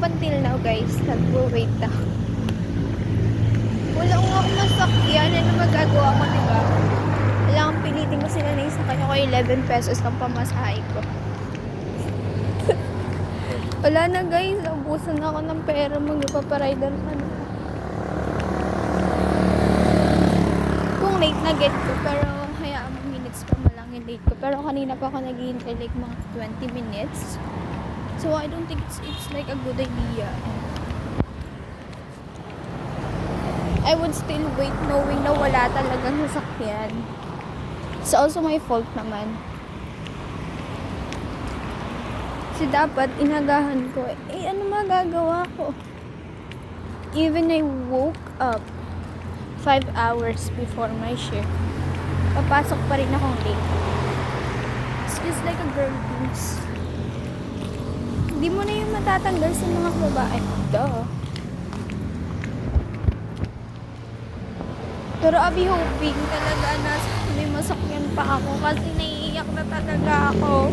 until now guys, nagwo-wait ako. Wala nga akong masakyan. Ano magagawa ko, di ba? Kailangan pilitin ko sila na isa kanya ko 11 pesos ang pamasahe ko. Wala na guys, naubusan na ako ng pera magpaparider ka na. Kung late na get ko, pero hayaan mo minutes pa malang yung late ko. Pero kanina pa ako naghihintay like mga 20 minutes. So I don't think it's, it's like a good idea. I would still wait knowing na wala talagang sasakyan. It's also my fault naman. Kasi dapat inagahan ko. Eh, ano magagawa ko? Even I woke up five hours before my shift. Papasok pa rin akong late. It's just like a girl things. Hindi mo na yung matatanggal sa mga babae. Duh. Pero be hoping talaga na may masakyan pa ako kasi naiiyak na talaga ako.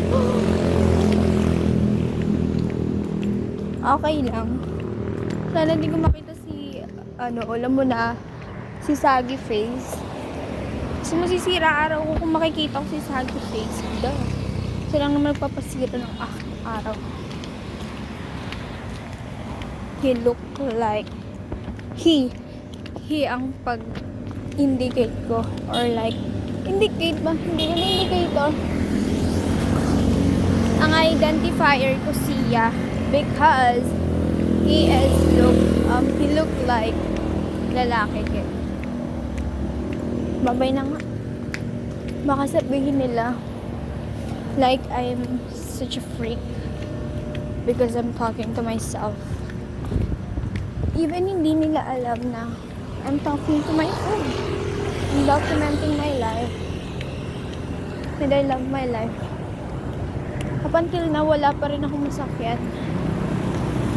Okay lang. Sana hindi ko makita si, ano, alam mo na, si Saggy Face. Kasi masisira araw ko kung makikita ko si Saggy Face. Duh. Siya lang naman nagpapasira ng aking araw. He looked like he he ang pag indicate ko or like indicate ba? Hindi yun indicator ang identifier ko siya because he is look um he look like lalaki kid babay na nga. Baka sabihin nila like I'm such a freak because I'm talking to myself even hindi nila alam na I'm talking to my phone. I'm documenting my life. And I love my life. Up until na wala pa rin akong masakyan.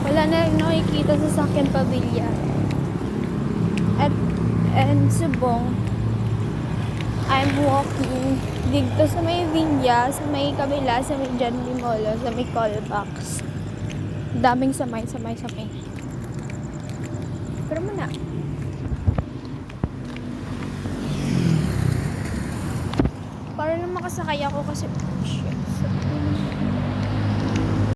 Wala na rin nakikita sa sakyan pamilya. At, and subong, I'm walking dito sa may Vinya, sa may kabila, sa may John Limolo, sa may callbox. Daming samay, samay, samay. Pero muna. Para lang makasakay ako kasi, shit.